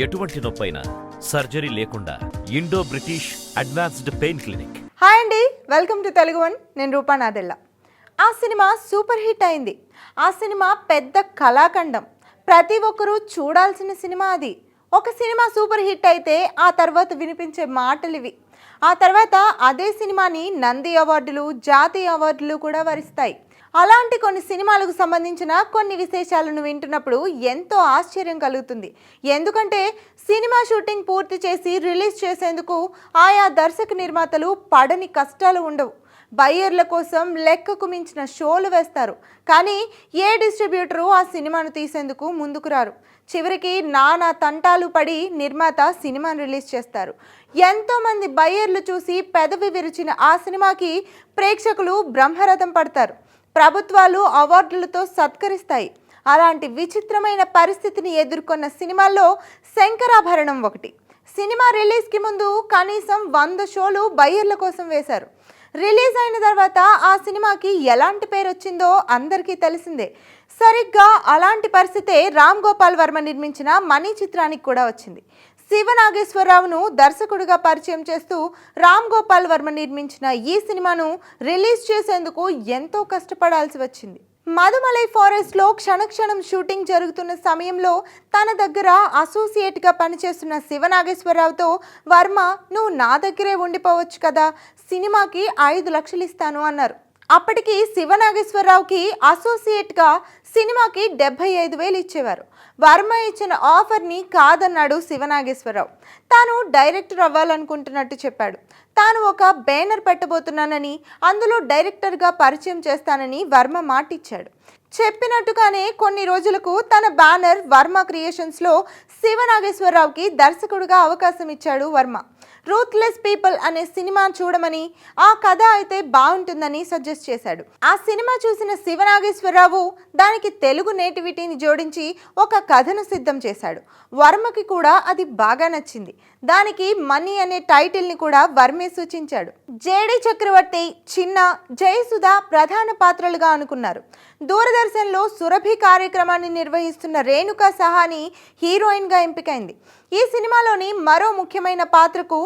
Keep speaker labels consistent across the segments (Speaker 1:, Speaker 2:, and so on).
Speaker 1: ఎటువంటి నొప్పైనా సర్జరీ లేకుండా Indo British advanced pain clinic.
Speaker 2: Hi అండి వెల్కమ్ టు తెలుగు వన్. నేను రూపానాదెల్లా ఆ సినిమా సూపర్ హిట్ అయింది. ఆ సినిమా పెద్ద కళాఖండం. ప్రతి ఒక్కరూ చూడాల్సిన సినిమా అది. ఒక సినిమా సూపర్ హిట్ అయితే ఆ తర్వాత వినిపించే మాటలు ఇవి ఆ తర్వాత అదే సినిమాని నంది అవార్డులు జాతీయ అవార్డులు కూడా వరిస్తాయి. అలాంటి కొన్ని సినిమాలకు సంబంధించిన కొన్ని విశేషాలను వింటున్నప్పుడు ఎంతో ఆశ్చర్యం కలుగుతుంది. ఎందుకంటే సినిమా షూటింగ్ పూర్తి చేసి రిలీజ్ చేసేందుకు ఆయా దర్శక నిర్మాతలు పడని కష్టాలు ఉండవు. బయ్యర్ల కోసం లెక్కకు మించిన షోలు వేస్తారు. కానీ ఏ డిస్ట్రిబ్యూటరు ఆ సినిమాను తీసేందుకు ముందుకు రారు? చివరికి నానా తంటాలు పడి నిర్మాత సినిమాను రిలీజ్ చేస్తారు. ఎంతోమంది బయ్యర్లు చూసి పెదవి విరిచిన ఆ సినిమాకి ప్రేక్షకులు బ్రహ్మరథం పడతారు. ప్రభుత్వాలు అవార్డులతో సత్కరిస్తాయి. అలాంటి విచిత్రమైన పరిస్థితిని ఎదుర్కొన్న సినిమాల్లో శంకరాభరణం ఒకటి. సినిమా రిలీజ్కి ముందు కనీసం వంద షోలు బయ్యర్ల కోసం వేశారు. రిలీజ్ అయిన తర్వాత ఆ సినిమాకి ఎలాంటి పేరు వచ్చిందో అందరికీ తెలిసిందే. సరిగ్గా అలాంటి పరిస్థితే రామ్ గోపాల్ వర్మ నిర్మించిన మనీ చిత్రానికి కూడా వచ్చింది. శివనాగేశ్వరరావును దర్శకుడిగా పరిచయం చేస్తూ రామ్ గోపాల్ వర్మ నిర్మించిన ఈ సినిమాను రిలీజ్ చేసేందుకు ఎంతో కష్టపడాల్సి వచ్చింది. మధుమలై ఫారెస్ట్లో క్షణక్షణం షూటింగ్ జరుగుతున్న సమయంలో తన దగ్గర అసోసియేట్గా పనిచేస్తున్న శివనాగేశ్వరరావుతో వర్మ నువ్వు నా దగ్గరే ఉండిపోవచ్చు కదా సినిమాకి ఐదు లక్షలు ఇస్తాను అన్నారు. అప్పటికి శివనాగేశ్వరరావుకి అసోసియేట్గా సినిమాకి డెబ్బై ఐదు వేలు ఇచ్చేవారు. వర్మ ఇచ్చిన ఆఫర్ని కాదన్నాడు శివనాగేశ్వరరావు. తాను డైరెక్టర్ అవ్వాలనుకుంటున్నట్టు చెప్పాడు. తాను ఒక బ్యానర్ పెట్టబోతున్నానని అందులో డైరెక్టర్గా పరిచయం చేస్తానని వర్మ మాటిచ్చాడు. చెప్పినట్టుగానే కొన్ని రోజులకు తన బ్యానర్ వర్మ క్రియేషన్స్లో శివనాగేశ్వరరావుకి దర్శకుడిగా అవకాశం ఇచ్చాడు వర్మ. రూత్లెస్ పీపుల్ అనే సినిమా చూడమని ఆ కథ అయితే బాగుంటుందని సజెస్ట్ చేశాడు. ఆ సినిమా చూసిన శివనాగేశ్వరరావు దానికి తెలుగు నేటివిటీని జోడించి ఒక కథను సిద్ధం చేశాడు. వర్మకి కూడా అది బాగా నచ్చింది. దానికి మనీ అనే టైటిల్ని కూడా వర్మే సూచించాడు. జేడి చక్రవర్తి చిన్న జయసుధ ప్రధాన పాత్రలుగా అనుకున్నారు. దూరదర్శన్లో సురభి కార్యక్రమాన్ని నిర్వహిస్తున్న రేణుకా సహాని హీరోయిన్గా ఎంపికైంది. ఈ సినిమాలోని మరో ముఖ్యమైన పాత్రకు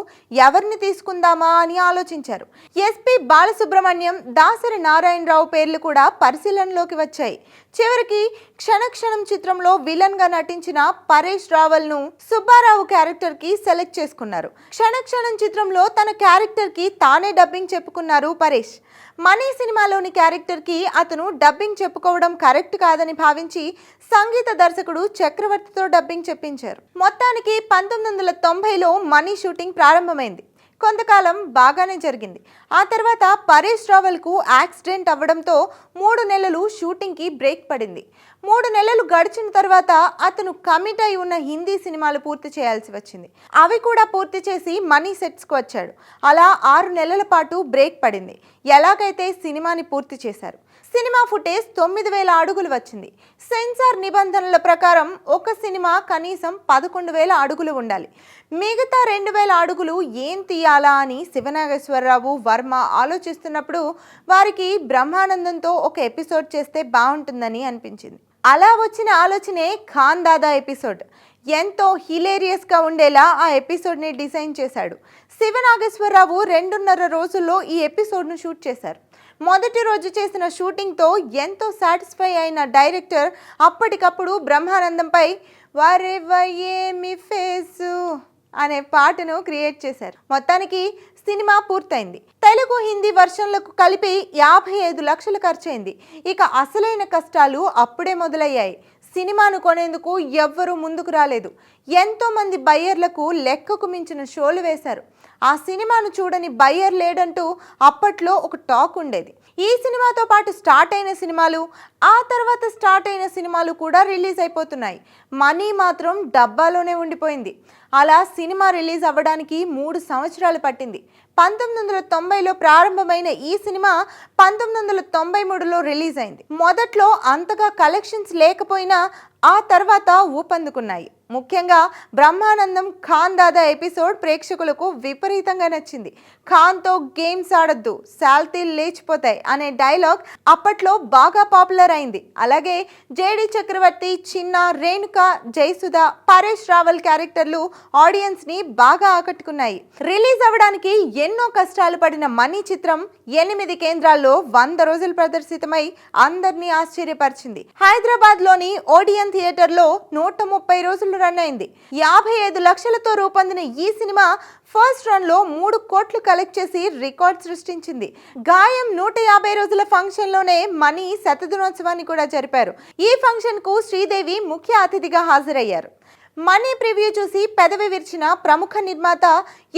Speaker 2: ఎవరిని తీసుకుందామా అని ఆలోచించారు. ఎస్పి బాలసుబ్రహ్మణ్యం దాసరి నారాయణరావు పేర్లు కూడా పరిశీలనలోకి వచ్చాయి. చివరికి క్షణక్షణం చిత్రంలో విలన్గా నటించిన పరేష్ రావల్ను సుబ్బారావు క్యారెక్టర్కి సెలెక్ట్ చేసుకున్నారు. క్షణక్షణం చిత్రంలో తన క్యారెక్టర్కి తానే డబ్బింగ్ చెప్పుకున్నారు పరేష్. మనీ సినిమాలోని క్యారెక్టర్కి అతను డబ్బింగ్ చెప్పుకోవడం కరెక్ట్ కాదని భావించి సంగీత దర్శకుడు చక్రవర్తితో డబ్బింగ్ చెప్పించారు. మొత్తానికి పంతొమ్మిది వందల తొంభైలో మనీ షూటింగ్ ప్రారంభమైంది. కొంతకాలం బాగానే జరిగింది. ఆ తర్వాత పరేష్ రావల్కు యాక్సిడెంట్ అవ్వడంతో మూడు నెలలు షూటింగ్కి బ్రేక్ పడింది. మూడు నెలలు గడిచిన తర్వాత అతను కమిట్ అయి ఉన్న హిందీ సినిమాలు పూర్తి చేయాల్సి వచ్చింది. అవి కూడా పూర్తి చేసి మనీ సెట్స్కి వచ్చాడు. అలా ఆరు నెలల పాటు బ్రేక్ పడింది. ఎలాగైతే సినిమాని పూర్తి చేశారు. సినిమా ఫుటేజ్ తొమ్మిది వేల అడుగులు వచ్చింది. సెన్సార్ నిబంధనల ప్రకారం ఒక సినిమా కనీసం పదకొండు వేల అడుగులు ఉండాలి. మిగతా రెండు వేల అడుగులు ఏం తీయాలా అని శివనాగేశ్వరరావు వర్మ ఆలోచిస్తున్నప్పుడు వారికి బ్రహ్మానందంతో ఒక ఎపిసోడ్ చేస్తే బాగుంటుందని అనిపించింది. అలా వచ్చిన ఆలోచనే ఖాన్ దాదా ఎపిసోడ్. ఎంతో హిలేరియస్గా ఉండేలా ఆ ఎపిసోడ్ని డిజైన్ చేశాడు. శివనాగేశ్వరరావు రెండున్నర రోజుల్లో ఈ ఎపిసోడ్ను షూట్ చేశారు. మొదటి రోజు చేసిన షూటింగ్తో ఎంతో సాటిస్ఫై అయిన డైరెక్టర్ అప్పటికప్పుడు బ్రహ్మానందంపై వారేవయేమి ఫేసు? అనే పాటను క్రియేట్ చేశారు. మొత్తానికి సినిమా పూర్తయింది. తెలుగు హిందీ వర్షన్లకు కలిపి యాభై ఐదు లక్షలు ఖర్చయింది. ఇక అసలైన కష్టాలు అప్పుడే మొదలయ్యాయి. సినిమాను కొనేందుకు ఎవ్వరూ ముందుకు రాలేదు. ఎంతోమంది బయ్యర్లకు లెక్కకు మించిన షోలు వేశారు. ఆ సినిమాను చూడని బయ్యర్ లేడంటూ అప్పట్లో ఒక టాక్ ఉండేది. ఈ సినిమాతో పాటు స్టార్ట్ అయిన సినిమాలు ఆ తర్వాత స్టార్ట్ అయిన సినిమాలు కూడా రిలీజ్ అయిపోతున్నాయి. మనీ మాత్రం డబ్బాలోనే ఉండిపోయింది. అలా సినిమా రిలీజ్ అవ్వడానికి మూడు సంవత్సరాలు పట్టింది. పంతొమ్మిది వందల తొంభైలో ప్రారంభమైన ఈ సినిమా పంతొమ్మిది వందల తొంభై మూడులో రిలీజ్ అయింది మొదట్లో అంతగా కలెక్షన్స్ లేకపోయినా ఆ తర్వాత ఊపందుకున్నాయి. ముఖ్యంగా బ్రహ్మానందం ఖాన్ దాదా ఎపిసోడ్ ప్రేక్షకులకు విపరీతంగా నచ్చింది. ఖాన్తో గేమ్స్ ఆడొద్దు శాల్తీలు లేచిపోతాయి అనే డైలాగ్ అప్పట్లో బాగా పాపులర్ అయింది. అలాగే జేడి చక్రవర్తి చిన్న రేణుక జయసుధ పరేష్ రావల్ క్యారెక్టర్లు ఆడియన్స్ని బాగా ఆకట్టుకున్నాయి. రిలీజ్ అవ్వడానికి ఎన్నో కష్టాలు పడిన మనీ చిత్రం ఎనిమిది కేంద్రాల్లో వంద రోజులు ప్రదర్శితమై అందరినీ ఆశ్చర్యపరిచింది. హైదరాబాద్లోని ఓడియన్ థియేటర్లో నూట ముప్పై రోజులు రన్ అయింది. యాభై ఐదు లక్షలతో రూపొందిన ఈ సినిమా ఫస్ట్ రన్లో మూడు కోట్లు కలెక్ట్ చేసి రికార్డ్ సృష్టించింది. గాయం నూట యాభై రోజుల ఫంక్షన్లోనే మనీ శతదినోత్సవాన్ని కూడా జరిపారు. ఈ ఫంక్షన్కు శ్రీదేవి ముఖ్య అతిథిగా హాజరయ్యారు. మనీ ప్రివ్యూ చూసి పెదవి విరిచిన ప్రముఖ నిర్మాత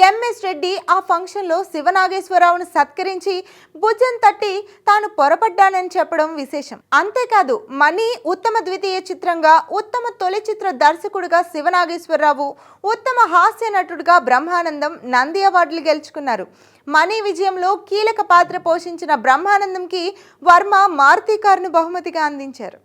Speaker 2: ఎంఎస్ రెడ్డి ఆ ఫంక్షన్లో శివనాగేశ్వరరావును సత్కరించి భుజం తట్టి తాను పొరపడ్డానని చెప్పడం విశేషం. అంతేకాదు మనీ ఉత్తమ ద్వితీయ చిత్రంగా ఉత్తమ తొలి చిత్ర దర్శకుడిగా శివనాగేశ్వరరావు ఉత్తమ హాస్య నటుడిగా బ్రహ్మానందం నంది అవార్డులు గెలుచుకున్నారు. మనీ విజయంలో కీలక పాత్ర పోషించిన బ్రహ్మానందంకి వర్మ మారుతి కారును బహుమతిగా అందించారు.